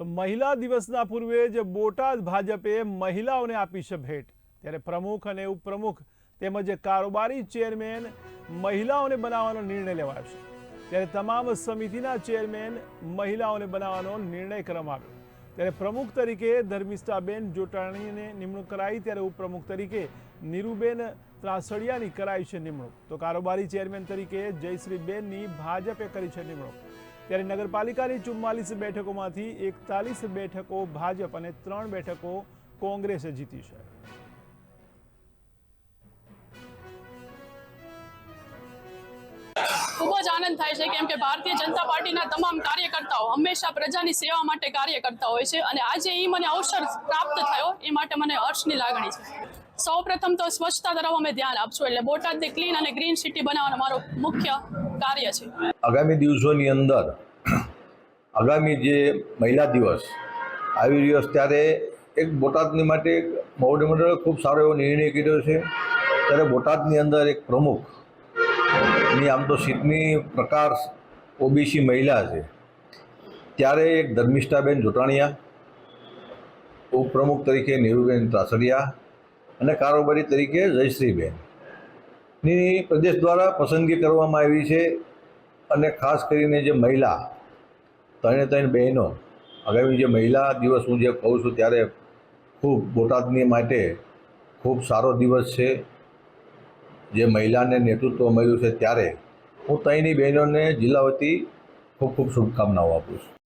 તો મહિલા દિવસના પૂર્વે જ બોટાદ ભાજપે મહિલાઓને આપી છે ભેટ. ત્યારે પ્રમુખ અને ઉપપ્રમુખ તેમજ કારોબારી ચેરમેન મહિલાઓને બનાવવાનો નિર્ણય લેવાયો છે. ત્યારે તમામ સમિતિના ચેરમેન મહિલાઓને બનાવવાનો નિર્ણય કરવામાં આવ્યો. ત્યારે પ્રમુખ તરીકે ધર્મિષ્ઠાબેન જોટાણીને નિમણૂક કરાઈ, ત્યારે ઉપપ્રમુખ તરીકે નીરુબેન ત્રાસડિયાની કરાઈ છે નિમણૂક. તો કારોબારી ચેરમેન તરીકે જયશ્રીબેનની ભાજપે કરી છે નિમણૂક. ત્યારે નગરપાલિકાની ચુમ્માલીસ બેઠકોમાંથી એકતાલીસ બેઠકો ભાજપ અને ત્રણ બેઠકો કોંગ્રેસે જીતી છે. ખૂબ જ આનંદ થાય છે કેમ કે ભારતીય જનતા પાર્ટીના તમામ કાર્યકર્તાઓ હંમેશા પ્રજાની સેવા માટે કાર્ય કરતા હોય છે અને આજે એ મને અવસર પ્રાપ્ત થયો એ માટે મને હર્ષની લાગણી છે. સૌ પ્રથમ તો સ્વચ્છતા તરફ અમે ધ્યાન આપશું, એટલે બોટાદને ક્લીન અને ગ્રીન સિટી બનાવવાનો મારો મુખ્ય કાર્ય છે. આગામી દિવસોની અંદર, આગામી જે મહિલા દિવસ, આવી રહ્યો ત્યારે એક બોટાદની માટે એક મોવડી મંડળે ખૂબ સારો એવો નિર્ણય કર્યો છે. ત્યારે બોટાદની અંદર એક પ્રમુખની આમ તો સીટની પ્રકાર ઓબીસી મહિલા છે. ત્યારે એક ધર્મિષ્ઠાબેન જોટાણીયા, ઉપપ્રમુખ તરીકે નીરુબેન ત્રાસડિયા અને કારોબારી તરીકે જયશ્રીબેન. ની પ્રદેશ દ્વારા પસંદગી કરવામાં આવી છે અને ખાસ કરીને જે મહિલા, ત્રણે ત્રણ બહેનો, આગામી જે મહિલા દિવસ હું જે કહું છું ત્યારે ખૂબ બોટાદની માટે ખૂબ સારો દિવસ છે. જે મહિલાને નેતૃત્વ મળ્યું છે ત્યારે હું ત્રણની બહેનોને જિલ્લા વતી ખૂબ ખૂબ શુભકામનાઓ આપું છું.